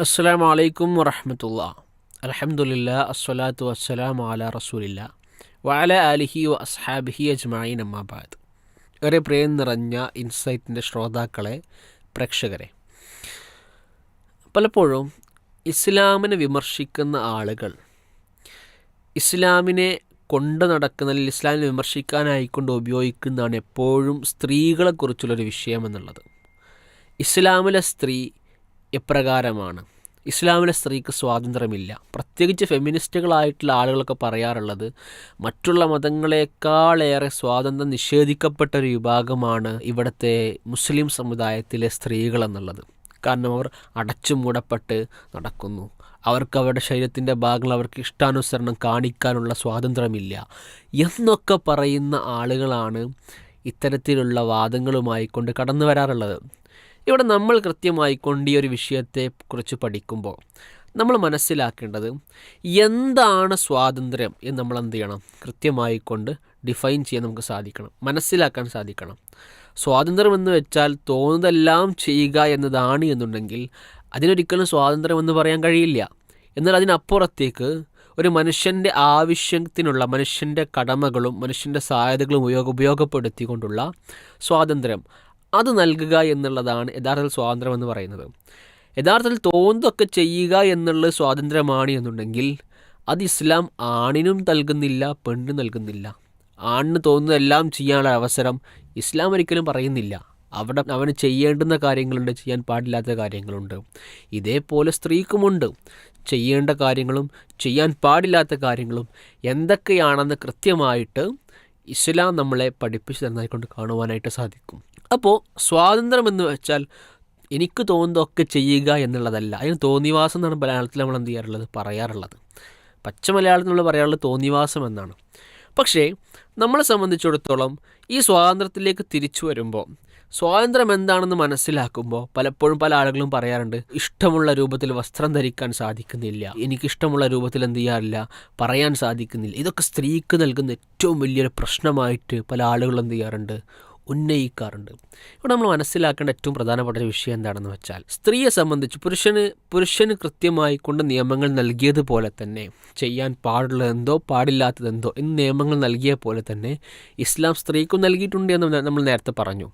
അസ്സാം വലൈക്കും വറഹമത്തുള്ള. അലഹമുല്ല അസ്വലാത്തു വസ്സലാം അല റസൂലില്ല. വാല അലിഹി വ അസ്ഹാബിഹി അജ്മായിൻ അമ്മാബാദ് ഏറെ പ്രിയം നിറഞ്ഞ ഇൻസൈറ്റിന്റെ ശ്രോതാക്കളെ പ്രേക്ഷകരെ. പലപ്പോഴും ഇസ്ലാമിനെ വിമർശിക്കുന്ന ആളുകൾ ഇസ്ലാമിനെ കൊണ്ട് നടക്കുന്ന അല്ലെങ്കിൽ ഇസ്ലാമിനെ വിമർശിക്കാനായിക്കൊണ്ട് ഉപയോഗിക്കുന്നതാണ് എപ്പോഴും സ്ത്രീകളെക്കുറിച്ചുള്ളൊരു വിഷയമെന്നുള്ളത്. ഇസ്ലാമിലെ സ്ത്രീ എപ്രകാരമാണ് ഇസ്ലാമിലെ സ്ത്രീക്ക് സ്വാതന്ത്ര്യമില്ല. പ്രത്യേകിച്ച് ഫെമിനിസ്റ്റുകളായിട്ടുള്ള ആളുകളൊക്കെ പറയാറുള്ളത് മറ്റുള്ള മതങ്ങളെക്കാളേറെ സ്വാതന്ത്ര്യം നിഷേധിക്കപ്പെട്ട ഒരു വിഭാഗമാണ് ഇവിടുത്തെ മുസ്ലിം സമുദായത്തിലെ സ്ത്രീകളെന്നുള്ളത് കാരണം അവർ അടച്ചു മൂടപ്പെട്ട് നടക്കുന്നു. അവർക്ക് അവരുടെ ശരീരത്തിന്റെ ഭാഗങ്ങൾ അവർക്ക് ഇഷ്ടാനുസരണം കാണിക്കാനുള്ള സ്വാതന്ത്ര്യമില്ല. എന്നൊക്കെ പറയുന്ന ആളുകളാണ് ഇത്തരത്തിലുള്ള വാദങ്ങളുമായി കൊണ്ട് കടന്നു വരാറുള്ളത് ഇവിടെ നമ്മൾ കൃത്യമായിക്കൊണ്ട് ഈ ഒരു വിഷയത്തെ കുറിച്ച് പഠിക്കുമ്പോൾ നമ്മൾ മനസ്സിലാക്കേണ്ടത് എന്താണ് സ്വാതന്ത്ര്യം എന്ന് നമ്മൾ എന്ത് ചെയ്യണം? കൃത്യമായിക്കൊണ്ട് ഡിഫൈൻ ചെയ്യാൻ നമുക്ക് സാധിക്കണം. മനസ്സിലാക്കാൻ സാധിക്കണം. സ്വാതന്ത്ര്യം എന്ന് വെച്ചാൽ തോന്നുന്നതെല്ലാം ചെയ്യുക എന്നതാണ് എന്നുണ്ടെങ്കിൽ അതിനൊരിക്കലും സ്വാതന്ത്ര്യം എന്ന് പറയാൻ കഴിയില്ല. എന്നാൽ അതിനപ്പുറത്തേക്ക് ഒരു മനുഷ്യന്റെ ആവശ്യത്തിനുള്ള മനുഷ്യന്റെ കടമകളും മനുഷ്യന്റെ സാധ്യതകളും ഉപയോഗ ഉപയോഗപ്പെടുത്തിക്കൊണ്ടുള്ള സ്വാതന്ത്ര്യം. അത് നൽകുക എന്നുള്ളതാണ് യഥാർത്ഥത്തിൽ സ്വാതന്ത്ര്യം എന്ന് പറയുന്നത്. യഥാർത്ഥത്തിൽ തോന്നുന്നതൊക്കെ ചെയ്യുക എന്നുള്ളത് സ്വാതന്ത്ര്യമാണ് എന്നുണ്ടെങ്കിൽ അത് ഇസ്ലാം ആണിനും നൽകുന്നില്ല പെണ്ണിനും നൽകുന്നില്ല. ആണിന് തോന്നുന്നതെല്ലാം ചെയ്യാനുള്ള അവസരം ഇസ്ലാം ഒരിക്കലും പറയുന്നില്ല. അവിടെ അവന് ചെയ്യേണ്ടുന്ന കാര്യങ്ങളുണ്ട് ചെയ്യാൻ പാടില്ലാത്ത കാര്യങ്ങളുണ്ട്. ഇതേപോലെ സ്ത്രീക്കുമുണ്ട്. ചെയ്യേണ്ട കാര്യങ്ങളും ചെയ്യാൻ പാടില്ലാത്ത കാര്യങ്ങളും എന്തൊക്കെയാണെന്ന് കൃത്യമായിട്ട് ഇസ്ലാം നമ്മളെ പഠിപ്പിച്ചു തന്നതായിക്കൊണ്ട് കാണുവാനായിട്ട് സാധിക്കും. അപ്പോൾ സ്വാതന്ത്ര്യം എന്ന് വെച്ചാൽ എനിക്ക് തോന്നുന്നതൊക്കെ ചെയ്യുക എന്നുള്ളതല്ല. അതിന് തോന്നിവാസം എന്നാണ് മലയാളത്തിൽ നമ്മൾ എന്ത് ചെയ്യാറുള്ളത്? പറയാറുള്ളത്. പച്ച മലയാളത്തിൽ നമ്മൾ പറയാറുള്ളത് തോന്നിവാസം എന്നാണ്. പക്ഷേ നമ്മളെ സംബന്ധിച്ചിടത്തോളം ഈ സ്വാതന്ത്ര്യത്തിലേക്ക് തിരിച്ചു വരുമ്പോൾ സ്വാതന്ത്ര്യം എന്താണെന്ന് മനസ്സിലാക്കുമ്പോൾ പലപ്പോഴും പല ആളുകളും പറയാറുണ്ട് ഇഷ്ടമുള്ള രൂപത്തിൽ വസ്ത്രം ധരിക്കാൻ സാധിക്കുന്നില്ല. എനിക്കിഷ്ടമുള്ള രൂപത്തിൽ എന്ത് ചെയ്യാറില്ല? പറയാൻ സാധിക്കുന്നില്ല. ഇതൊക്കെ സ്ത്രീക്ക് നൽകുന്ന ഏറ്റവും വലിയൊരു പ്രശ്നമായിട്ട് പല ആളുകളും എന്ത് ചെയ്യാറുണ്ട്? ഉന്നയിക്കാറുണ്ട്. ഇവിടെ നമ്മൾ മനസ്സിലാക്കേണ്ട ഏറ്റവും പ്രധാനപ്പെട്ട ഒരു വിഷയം എന്താണെന്ന് വെച്ചാൽ സ്ത്രീയെ സംബന്ധിച്ച് പുരുഷന് പുരുഷന് കൃത്യമായി കൊണ്ട് നിയമങ്ങൾ നൽകിയതുപോലെ തന്നെ ചെയ്യാൻ പാടുള്ളതെന്തോ പാടില്ലാത്തതെന്തോ എന്ന് നിയമങ്ങൾ നൽകിയ പോലെ തന്നെ ഇസ്ലാം സ്ത്രീക്കും നൽകിയിട്ടുണ്ട് എന്ന് നമ്മൾ നേരത്തെ പറഞ്ഞു.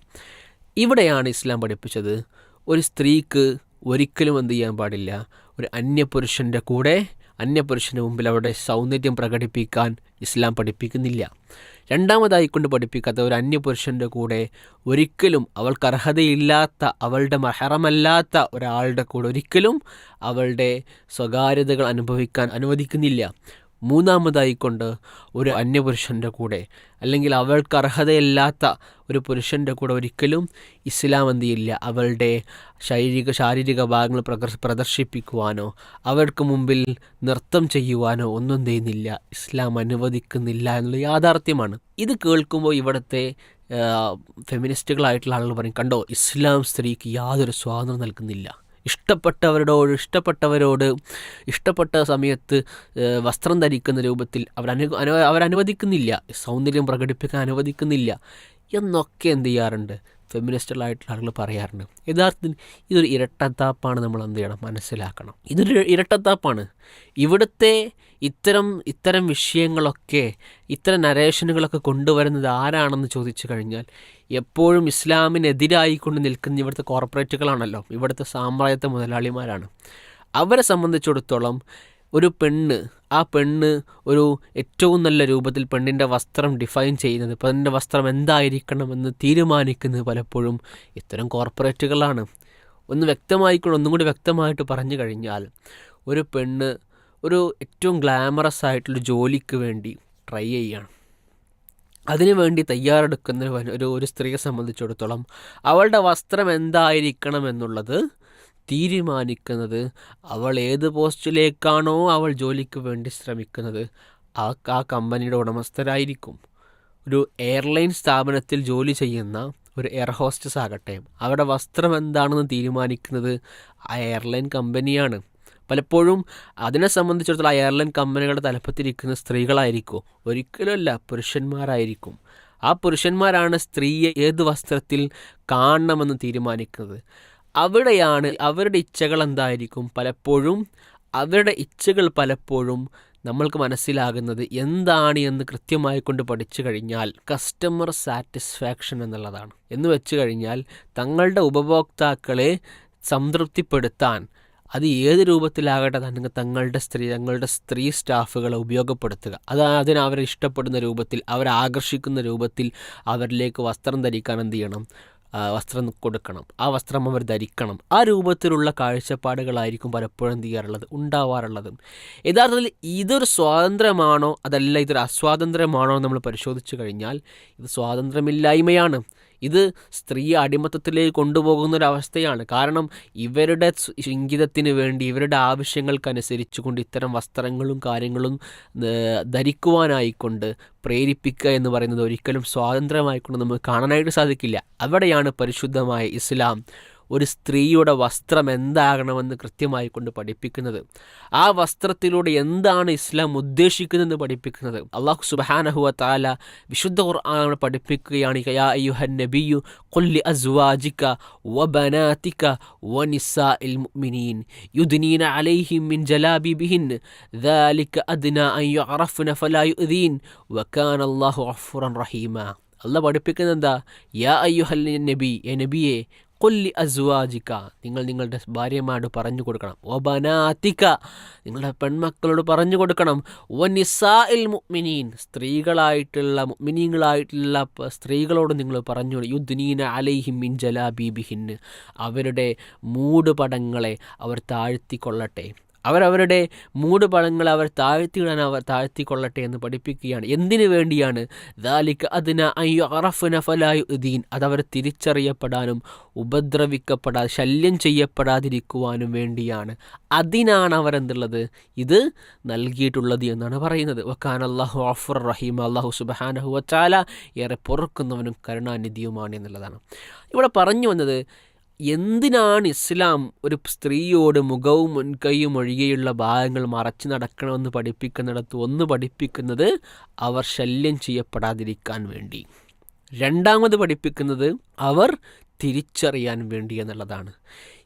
ഇവിടെയാണ് ഇസ്ലാം പഠിപ്പിച്ചത്. ഒരു സ്ത്രീക്ക് ഒരിക്കലും എന്ത് ചെയ്യാൻ പാടില്ല. ഒരു അന്യപുരുഷന്റെ കൂടെ അന്യപുരുഷന് മുമ്പിൽ അവരുടെ സൗന്ദര്യം പ്രകടിപ്പിക്കാൻ ഇസ്ലാം പഠിപ്പിക്കുന്നില്ല. രണ്ടാമതായി കൊണ്ട് പഠിപ്പിക്കാത്ത ഒരു അന്യപുരുഷന്റെ കൂടെ ഒരിക്കലും അവൾക്ക് അർഹതയില്ലാത്ത അവളുടെ മഹറമല്ലാത്ത ഒരാളുടെ കൂടെ ഒരിക്കലും അവളുടെ സ്വകാര്യതകൾ അനുഭവിക്കാൻ അനുവദിക്കുന്നില്ല. മൂന്നാമതായി കൊണ്ട് ഒരു അന്യപുരുഷന്റെ കൂടെ അല്ലെങ്കിൽ അവൾക്ക് അർഹതയില്ലാത്ത ഒരു പുരുഷന്റെ കൂടെ ഒരിക്കലും ഇസ്ലാം എന്ത് ചെയ്യില്ല. അവളുടെ ശാരീരിക ശാരീരിക ഭാഗങ്ങൾ പ്രദർശ പ്രദർശിപ്പിക്കുവാനോ അവൾക്ക് മുമ്പിൽ നൃത്തം ചെയ്യുവാനോ ഒന്നും ചെയ്യുന്നില്ല. ഇസ്ലാം അനുവദിക്കുന്നില്ല എന്നുള്ള യാഥാർത്ഥ്യമാണ്. ഇത് കേൾക്കുമ്പോൾ ഇവിടുത്തെ ഫെമിനിസ്റ്റുകളായിട്ടുള്ള ആളുകൾ പറയും കണ്ടോ ഇസ്ലാം സ്ത്രീക്ക് യാതൊരു സ്വാതന്ത്ര്യം നൽകുന്നില്ല. ഇഷ്ടപ്പെട്ടവരോട് ഇഷ്ടപ്പെട്ടവരോട് ഇഷ്ടപ്പെട്ട സമയത്ത് വസ്ത്രം ധരിക്കുന്ന രൂപത്തിൽ അവരനു അവരനുവദിക്കുന്നില്ല സൗന്ദര്യം പ്രകടിപ്പിക്കാൻ അനുവദിക്കുന്നില്ല. എന്നൊക്കെ എന്ത് ചെയ്യാറുണ്ട്? ഫെമിനിസ്റ്റുകളായിട്ടുള്ള ആളുകൾ പറയാറുണ്ട്. യഥാർത്ഥത്തിൽ ഇതൊരു ഇരട്ടത്താപ്പാണ് നമ്മൾ എന്ത് ചെയ്യണം? മനസ്സിലാക്കണം. ഇതൊരു ഇരട്ടത്താപ്പാണ്. ഇവിടുത്തെ ഇത്തരം ഇത്തരം വിഷയങ്ങളൊക്കെ ഇത്തരം നരേഷനുകളൊക്കെ കൊണ്ടുവരുന്നത് ആരാണെന്ന് ചോദിച്ചു കഴിഞ്ഞാൽ എപ്പോഴും ഇസ്ലാമിനെതിരായിക്കൊണ്ട് നിൽക്കുന്ന ഇവിടുത്തെ കോർപ്പറേറ്റുകളാണല്ലോ ഇവിടുത്തെ സാമ്രാജ്യത്തെ മുതലാളിമാരാണ്. അവരെ സംബന്ധിച്ചിടത്തോളം ഒരു പെണ്ണ് ആ പെണ്ണ് ഒരു ഏറ്റവും നല്ല രൂപത്തിൽ പെണ്ണിന്റെ വസ്ത്രം ഡിഫൈൻ ചെയ്യുന്നത് പെണ്ണിന്റെ വസ്ത്രം എന്തായിരിക്കണമെന്ന് തീരുമാനിക്കുന്നത് പലപ്പോഴും ഇത്തരം കോർപ്പറേറ്റുകളാണ് ഒന്ന് വ്യക്തമായിക്കൊണ്ട് ഒന്നും കൂടി വ്യക്തമായിട്ട് പറഞ്ഞു കഴിഞ്ഞാൽ ഒരു പെണ്ണ് ഒരു ഏറ്റവും ഗ്ലാമറസ് ആയിട്ടുള്ള ജോലിക്ക് വേണ്ടി ട്രൈ ചെയ്യുകയാണ് അതിനുവേണ്ടി തയ്യാറെടുക്കുന്ന ഒരു ഒരു സ്ത്രീയെ സംബന്ധിച്ചിടത്തോളം അവളുടെ വസ്ത്രം എന്തായിരിക്കണം എന്നുള്ളത് തീരുമാനിക്കുന്നത് അവൾ ഏത് പോസ്റ്റിലേക്കാണോ അവൾ ജോലിക്ക് വേണ്ടി ശ്രമിക്കുന്നത് ആ ആ കമ്പനിയുടെ ഉടമസ്ഥരായിരിക്കും. ഒരു എയർലൈൻ സ്ഥാപനത്തിൽ ജോലി ചെയ്യുന്ന ഒരു എയർ ഹോസ്റ്റസ് ആകട്ടെ അവരുടെ വസ്ത്രം എന്താണെന്ന് തീരുമാനിക്കുന്നത് ആ എയർലൈൻ കമ്പനിയാണ് പലപ്പോഴും അതിനെ സംബന്ധിച്ചിടത്തോളം ആ എയർലൈൻ കമ്പനികളുടെ തലപ്പത്തിരിക്കുന്ന സ്ത്രീകളായിരിക്കും. ഒരിക്കലുമല്ല പുരുഷന്മാരായിരിക്കും. ആ പുരുഷന്മാരാണ് സ്ത്രീയെ ഏത് വസ്ത്രത്തിൽ കാണണമെന്ന് തീരുമാനിക്കുന്നത്. അവിടെയാണ് അവരുടെ ഇച്ഛകൾ എന്തായിരിക്കും? പലപ്പോഴും അവരുടെ ഇച്ഛകൾ പലപ്പോഴും നമ്മൾക്ക് മനസ്സിലാകുന്നത് എന്താണ് എന്ന് കൃത്യമായി കൊണ്ട് പഠിച്ചു കഴിഞ്ഞാൽ കസ്റ്റമർ സാറ്റിസ്ഫാക്ഷൻ എന്നുള്ളതാണ്. എന്ന് വെച്ച് കഴിഞ്ഞാൽ തങ്ങളുടെ ഉപഭോക്താക്കളെ സംതൃപ്തിപ്പെടുത്താൻ അത് ഏത് രൂപത്തിലാകട്ടെ തന്നെ തങ്ങളുടെ സ്ത്രീ തങ്ങളുടെ സ്ത്രീ സ്റ്റാഫുകളെ ഉപയോഗപ്പെടുത്തുക. അത് അതിന് അവരെ ഇഷ്ടപ്പെടുന്ന രൂപത്തിൽ അവരെ ആകർഷിക്കുന്ന രൂപത്തിൽ അവരിലേക്ക് വസ്ത്രം ധരിക്കാൻ എന്ത് ചെയ്യണം? വസ്ത്രം കൊടുക്കണം. ആ വസ്ത്രം അവർ ധരിക്കണം. ആ രൂപത്തിലുള്ള കാഴ്ചപ്പാടുകളായിരിക്കും പലപ്പോഴും എന്ത് ചെയ്യാറുള്ളത്? ഉണ്ടാവാറുള്ളത്. യഥാർത്ഥത്തിൽ ഇതൊരു സ്വാതന്ത്ര്യമാണോ? അതല്ല ഇതൊരു അസ്വാതന്ത്ര്യമാണോ നമ്മൾ പരിശോധിച്ചു കഴിഞ്ഞാൽ ഇത് സ്വാതന്ത്ര്യമില്ലായ്മയാണ്. ഇത് സ്ത്രീ അടിമത്തത്തിലേക്ക് കൊണ്ടുപോകുന്ന ഒരു അവസ്ഥയാണ് കാരണം ഇവരുടെ ഇംഗിതത്തിന് വേണ്ടി ഇവരുടെ ആവശ്യങ്ങൾക്കനുസരിച്ച് കൊണ്ട് ഇത്തരം വസ്ത്രങ്ങളും കാര്യങ്ങളും ധരിക്കുവാനായിക്കൊണ്ട് പ്രേരിപ്പിക്കുക എന്ന് പറയുന്നത് ഒരിക്കലും സ്വാതന്ത്ര്യമായിക്കൊണ്ട് നമുക്ക് കാണാനായിട്ട് സാധിക്കില്ല. അവിടെയാണ് പരിശുദ്ധമായ ഇസ്ലാം ഒരു സ്ത്രീയുടെ വസ്ത്രം എന്താകണമെന്ന് കൃത്യമായി കൊണ്ട് പഠിപ്പിക്കുന്നത് ആ വസ്ത്രത്തിലൂടെ എന്താണ് ഇസ്ലാം ഉദ്ദേശിക്കുന്നതെന്ന് പഠിപ്പിക്കുന്നത് അള്ളാഹു സുബാനഹുവ താല വിശുദ്ധ ഖുർആൻ പഠിപ്പിക്കുകയാണ് യാ അയ്യുഹൻ നബിയു കൊല്ലി അസ്വാജിക വബനാതിക വനിസാഇൽ മുഅ്മിനീൻ യുദ്നീന അലൈഹിം മിൻ ജലാബിബിഹിൻ ذلك أدنى أن يعرفن فلا يؤذين وكان الله غفورا رحيما അല്ല പഠിപ്പിക്കുന്നത് എന്താ യാ അയ്യുഹൽ നബി എ നബിയെ കൊല്ലി അസ്വാജിക്ക നിങ്ങൾ നിങ്ങളുടെ ഭാര്യമാരോട് പറഞ്ഞു കൊടുക്കണം. ഒബനാത്തിക്ക നിങ്ങളുടെ പെൺമക്കളോട് പറഞ്ഞു കൊടുക്കണം. ഒ നിസാഇൽ മുഅ്മിനീൻ. സ്ത്രീകളായിട്ടുള്ള മുഅ്മിനീങ്ങളായിട്ടുള്ള സ്ത്രീകളോട് നിങ്ങൾ പറഞ്ഞു യുദ്നീന അലൈഹിം മിൻ ജലാബീബിഹിൻ. അവരുടെ മൂടുപടങ്ങളെ അവർ താഴ്ത്തിക്കൊള്ളട്ടെ. അവരവരുടെ മൂടുപടങ്ങൾ അവർ താഴ്ത്തിയിടാൻ അവർ താഴ്ത്തിക്കൊള്ളട്ടെ എന്ന് പഠിപ്പിക്കുകയാണ്. എന്തിനു വേണ്ടിയാണ്? ദാലിക്ക് അതിന് അയ്യോ അറഫുന അതവർ തിരിച്ചറിയപ്പെടാനും ഉപദ്രവിക്കപ്പെടാതെ ശല്യം ചെയ്യപ്പെടാതിരിക്കുവാനും വേണ്ടിയാണ്. അതിനാണ് അവരെന്തുള്ളത്? ഇത് നൽകിയിട്ടുള്ളത് എന്നാണ് പറയുന്നത്. വക്കാൻ അള്ളാഹു അഫുർ റഹീം അള്ളാഹു സുബാനഹു വച്ചാല ഏറെ പൊറുക്കുന്നവനും കരുണാനിധിയുമാണ് എന്നുള്ളതാണ്. ഇവിടെ പറഞ്ഞു വന്നത് എന്തിനാണ് ഇസ്ലാം ഒരു സ്ത്രീയോട് മുഖവും മുൻകൈയും ഒഴികെയുള്ള ഭാഗങ്ങൾ മറച്ചു നടക്കണമെന്ന് പഠിപ്പിക്കുന്നിടത്ത് ഒന്ന് പഠിപ്പിക്കുന്നത് അവർ ശല്യം ചെയ്യപ്പെടാതിരിക്കാൻ വേണ്ടി. രണ്ടാമത് പഠിപ്പിക്കുന്നത് അവർ തിരിച്ചറിയാൻ വേണ്ടി എന്നുള്ളതാണ്.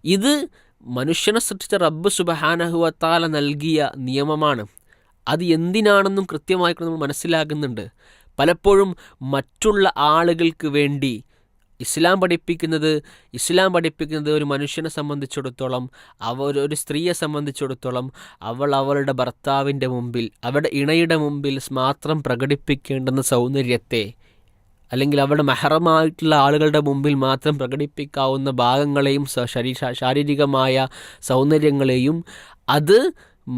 ഇത് മനുഷ്യനെ സൃഷ്ടിച്ച റബ്ബ് സുബഹാനഹുവത്താല നൽകിയ നിയമമാണ്. അത് എന്തിനാണെന്നും കൃത്യമായിട്ട് നമ്മൾ മനസ്സിലാകുന്നുണ്ട് പലപ്പോഴും മറ്റുള്ള ആളുകൾക്ക് വേണ്ടി ഇസ്ലാം പഠിപ്പിക്കുന്നത് ഇസ്ലാം പഠിപ്പിക്കുന്നത് ഒരു മനുഷ്യനെ സംബന്ധിച്ചിടത്തോളം അവർ ഒരു സ്ത്രീയെ സംബന്ധിച്ചിടത്തോളം അവൾ അവളുടെ ഭർത്താവിന്റെ മുമ്പിൽ അവരുടെ ഇണയുടെ മുമ്പിൽ മാത്രം പ്രകടിപ്പിക്കേണ്ടുന്ന സൗന്ദര്യത്തെ അല്ലെങ്കിൽ അവരുടെ മെഹറമായിട്ടുള്ള ആളുകളുടെ മുമ്പിൽ മാത്രം പ്രകടിപ്പിക്കാവുന്ന ഭാഗങ്ങളെയും ശരീര ശാരീരികമായ സൗന്ദര്യങ്ങളെയും അത്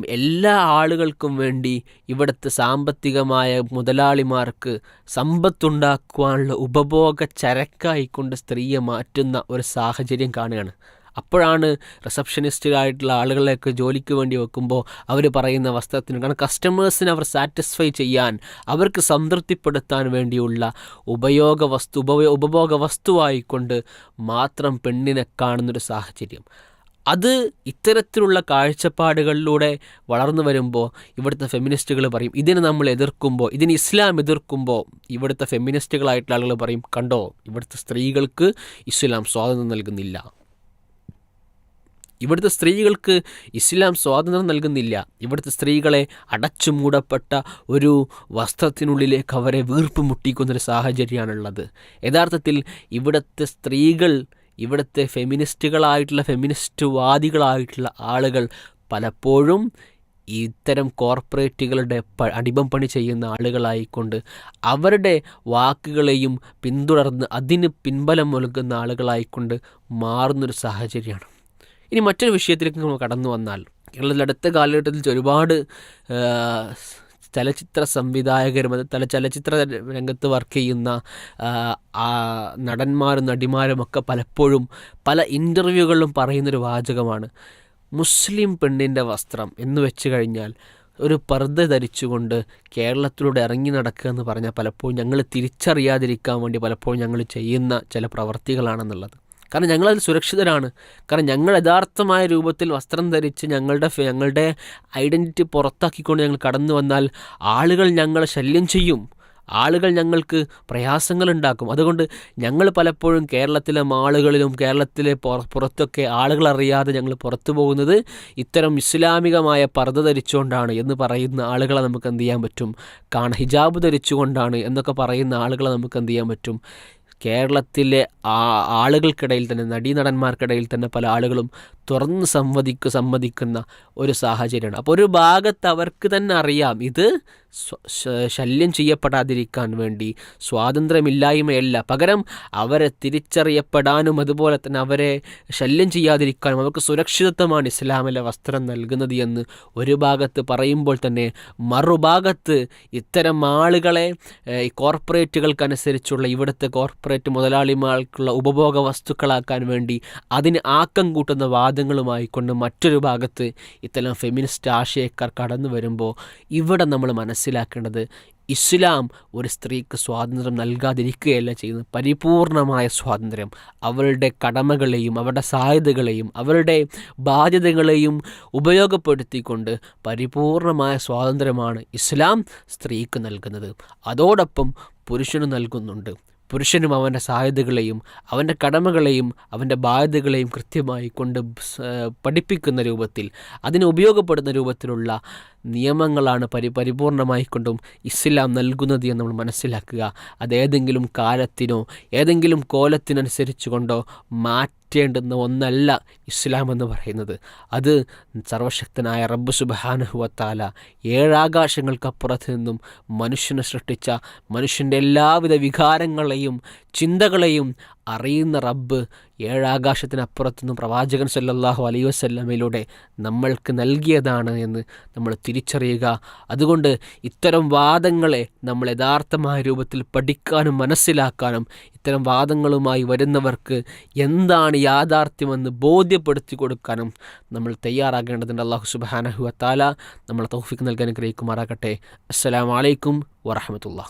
എല്ലാ ആളുകൾക്കും വേണ്ടി ഇവിടുത്തെ സാമ്പത്തികമായ മുതലാളിമാർക്ക് സമ്പത്തുണ്ടാക്കുവാനുള്ള ഉപഭോഗ ചരക്കായിക്കൊണ്ട് സ്ത്രീയെ മാറ്റുന്ന ഒരു സാഹചര്യം കാണുകയാണ്. അപ്പോഴാണ് റിസപ്ഷനിസ്റ്റുകളായിട്ടുള്ള ആളുകളെയൊക്കെ ജോലിക്ക് വേണ്ടി വെക്കുമ്പോൾ അവർ പറയുന്ന വസ്ത്രത്തിന് കാരണം കസ്റ്റമേഴ്സിനെ അവർ സാറ്റിസ്ഫൈ ചെയ്യാൻ അവർക്ക് സംതൃപ്തിപ്പെടുത്താൻ വേണ്ടിയുള്ള ഉപയോഗ വസ്തു ഉപഭോഗ വസ്തുവായിക്കൊണ്ട് മാത്രം പെണ്ണിനെ കാണുന്നൊരു സാഹചര്യം. അത് ഇത്തരത്തിലുള്ള കാഴ്ചപ്പാടുകളിലൂടെ വളർന്നു വരുമ്പോൾ ഇവിടുത്തെ ഫെമിനിസ്റ്റുകൾ പറയും ഇതിനെ നമ്മൾ എതിർക്കുമ്പോൾ ഇതിന് ഇസ്ലാം എതിർക്കുമ്പോൾ ഇവിടുത്തെ ഫെമിനിസ്റ്റുകളായിട്ടുള്ള ആളുകൾ പറയും കണ്ടോ ഇവിടുത്തെ സ്ത്രീകൾക്ക് ഇസ്ലാം സ്വാതന്ത്ര്യം നൽകുന്നില്ല. ഇവിടുത്തെ സ്ത്രീകൾക്ക് ഇസ്ലാം സ്വാതന്ത്ര്യം നൽകുന്നില്ല. ഇവിടുത്തെ സ്ത്രീകളെ അടച്ചു മൂടപ്പെട്ട ഒരു വസ്ത്രത്തിനുള്ളിലേക്ക് അവരെ വീർപ്പ് മുട്ടിക്കുന്നൊരു സാഹചര്യമാണുള്ളത്. യഥാർത്ഥത്തിൽ ഇവിടുത്തെ സ്ത്രീകൾ ഇവിടുത്തെ ഫെമിനിസ്റ്റുകളായിട്ടുള്ള ഫെമിനിസ്റ്റ് വാദികളായിട്ടുള്ള ആളുകൾ പലപ്പോഴും ഇത്തരം കോർപ്പറേറ്റുകളുടെ അടിമം പണി ചെയ്യുന്ന ആളുകളായിക്കൊണ്ട് അവരുടെ വാക്കുകളെയും പിന്തുടർന്ന് അതിന് പിൻബലം നൽകുന്ന ആളുകളായിക്കൊണ്ട് മാറുന്നൊരു സാഹചര്യമാണ്. ഇനി മറ്റൊരു വിഷയത്തിലേക്ക് നമ്മൾ കടന്നു വന്നാൽ കേരളത്തിൽ അടുത്ത കാലഘട്ടത്തിൽ ഒരുപാട് ചലച്ചിത്ര സംവിധായകരും അത് ചലച്ചിത്ര രംഗത്ത് വർക്ക് ചെയ്യുന്ന നടന്മാരും നടിമാരും ഒക്കെ പലപ്പോഴും പല ഇന്റർവ്യൂകളിലും പറയുന്നൊരു വാചകമാണ്. മുസ്ലിം പെണ്ണിന്റെ വസ്ത്രം എന്ന് വെച്ച് കഴിഞ്ഞാൽ ഒരു പർദ്ദ ധരിച്ചുകൊണ്ട് കേരളത്തിലൂടെ ഇറങ്ങി നടക്കുക എന്ന് പറഞ്ഞാൽ പലപ്പോഴും ഞങ്ങൾ തിരിച്ചറിയാതിരിക്കാൻ വേണ്ടി പലപ്പോഴും ഞങ്ങൾ ചെയ്യുന്ന ചില പ്രവർത്തികളാണെന്നുള്ളത്. കാരണം ഞങ്ങളതിൽ സുരക്ഷിതരാണ്. കാരണം ഞങ്ങൾ യഥാർത്ഥമായ രൂപത്തിൽ വസ്ത്രം ധരിച്ച് ഞങ്ങളുടെ ഞങ്ങളുടെ ഐഡന്റിറ്റി പുറത്താക്കിക്കൊണ്ട് ഞങ്ങൾ കടന്നു വന്നാൽ ആളുകൾ ഞങ്ങളെ ശല്യം ചെയ്യും. ആളുകൾ ഞങ്ങൾക്ക് പ്രയാസങ്ങൾ ഉണ്ടാക്കും അതുകൊണ്ട് ഞങ്ങൾ പലപ്പോഴും കേരളത്തിലെ മാളുകളിലും കേരളത്തിലെ പുറത്തൊക്കെ ആളുകൾ അറിയാതെ ഞങ്ങൾ പുറത്തു പോകുന്നത് ഇത്തരം ഇസ്ലാമികമായ പർദ്ദ ധരിച്ചുകൊണ്ടാണ് എന്ന് പറയുന്ന ആളുകളെ നമുക്ക് എന്ത് ചെയ്യാൻ പറ്റും? കാണ ഹിജാബ് ധരിച്ചുകൊണ്ടാണ് എന്നൊക്കെ പറയുന്ന ആളുകളെ നമുക്ക് എന്ത് ചെയ്യാൻ പറ്റും? കേരളത്തിലെ ആളുകൾക്കിടയിൽ തന്നെ നടീനടന്മാർക്കിടയിൽ തന്നെ പല ആളുകളും തുറന്ന് സംവദിക്കു സമ്മതിക്കുന്ന ഒരു സാഹചര്യമാണ്. അപ്പോൾ ഒരു ഭാഗത്ത് അവർക്ക് തന്നെ അറിയാം ഇത് ശല്യം ചെയ്യപ്പെടാതിരിക്കാൻ വേണ്ടി സ്വാതന്ത്ര്യമില്ലായ്മയല്ല. പകരം അവരെ തിരിച്ചറിയപ്പെടാനും അതുപോലെ തന്നെ അവരെ ശല്യം ചെയ്യാതിരിക്കാനും അവർക്ക് സുരക്ഷിതത്വമാണ് ഇസ്ലാമിലെ വസ്ത്രം നൽകുന്നത് എന്ന് ഒരു ഭാഗത്ത് പറയുമ്പോൾ തന്നെ മറുഭാഗത്ത് ഇത്തരം ആളുകളെ ഈ കോർപ്പറേറ്റുകൾക്കനുസരിച്ചുള്ള ഇവിടുത്തെ കോർപ്പറേറ്റ് മുതലാളിമാർക്കുള്ള ഉപഭോഗ വസ്തുക്കളാക്കാൻ വേണ്ടി അതിന് ആക്കം കൂട്ടുന്ന വാദങ്ങളുമായി കൊണ്ട് മറ്റൊരു ഭാഗത്ത് ഇത്തരം ഫെമിനിസ്റ്റ് ആശയക്കാർ കടന്നു വരുമ്പോൾ ഇവിടെ നമ്മൾ മനസ്സിലാക്കേണ്ടത് ഇസ്ലാം ഒരു സ്ത്രീക്ക് സ്വാതന്ത്ര്യം നൽകാതിരിക്കുകയല്ല ചെയ്യുന്നത്. പരിപൂർണമായ സ്വാതന്ത്ര്യം. അവളുടെ കടമകളെയും അവരുടെ സാധ്യതകളെയും അവരുടെ ബാധ്യതകളെയും ഉപയോഗപ്പെടുത്തിക്കൊണ്ട് പരിപൂർണമായ സ്വാതന്ത്ര്യമാണ് ഇസ്ലാം സ്ത്രീക്ക് നൽകുന്നത്. അതോടൊപ്പം പുരുഷന് നൽകുന്നുണ്ട്. പുരുഷനും അവന്റെ സാധ്യതകളെയും അവന്റെ കടമകളെയും അവന്റെ ബാധ്യതകളെയും കൃത്യമായി കൊണ്ട് പഠിപ്പിക്കുന്ന രൂപത്തിൽ അതിനെ ഉപയോഗപ്പെടുന്ന രൂപത്തിലുള്ള നിയമങ്ങളാണ് പരി പരിപൂർണമായിക്കൊണ്ടും ഇസ്ലാം നൽകുന്നത് എന്ന് നമ്മൾ മനസ്സിലാക്കുക. അതേതെങ്കിലും കാലത്തിനോ ഏതെങ്കിലും കോലത്തിനനുസരിച്ച് കൊണ്ടോ മാറ്റേണ്ടുന്ന ഒന്നല്ല ഇസ്ലാം എന്ന് പറയുന്നത്. അത് സർവശക്തനായ റബ്ബ് സുബാനുഹുവത്താല ഏഴാകാശങ്ങൾക്കപ്പുറത്ത് നിന്നും മനുഷ്യനെ സൃഷ്ടിച്ച മനുഷ്യന്റെ എല്ലാവിധ വികാരങ്ങളെയും ചിന്തകളെയും അറിയുന്ന റബ്ബ് ഏഴാകാശത്തിനപ്പുറത്തുനിന്ന് പ്രവാചകൻ സല്ലല്ലാഹു അലൈ വസ്ല്ലമയിലൂടെ നമ്മൾക്ക് നൽകിയതാണ് എന്ന് നമ്മൾ തിരിച്ചറിയുക. അതുകൊണ്ട് ഇത്തരം വാദങ്ങളെ നമ്മൾ യഥാർത്ഥമായ രൂപത്തിൽ പഠിക്കാനും മനസ്സിലാക്കാനും ഇത്തരം വാദങ്ങളുമായി വരുന്നവർക്ക് എന്താണ് യാഥാർത്ഥ്യമെന്ന് ബോധ്യപ്പെടുത്തി കൊടുക്കാനും നമ്മൾ തയ്യാറാകേണ്ടതുണ്ട്. അള്ളാഹു സുബാനഹു അത്താല നമ്മൾ തൗഫിക്ക് നൽകാൻ ഗ്രഹിക്കുമാറാകട്ടെ അസ്സലാമലൈക്കും വറഹമത്തുള്ള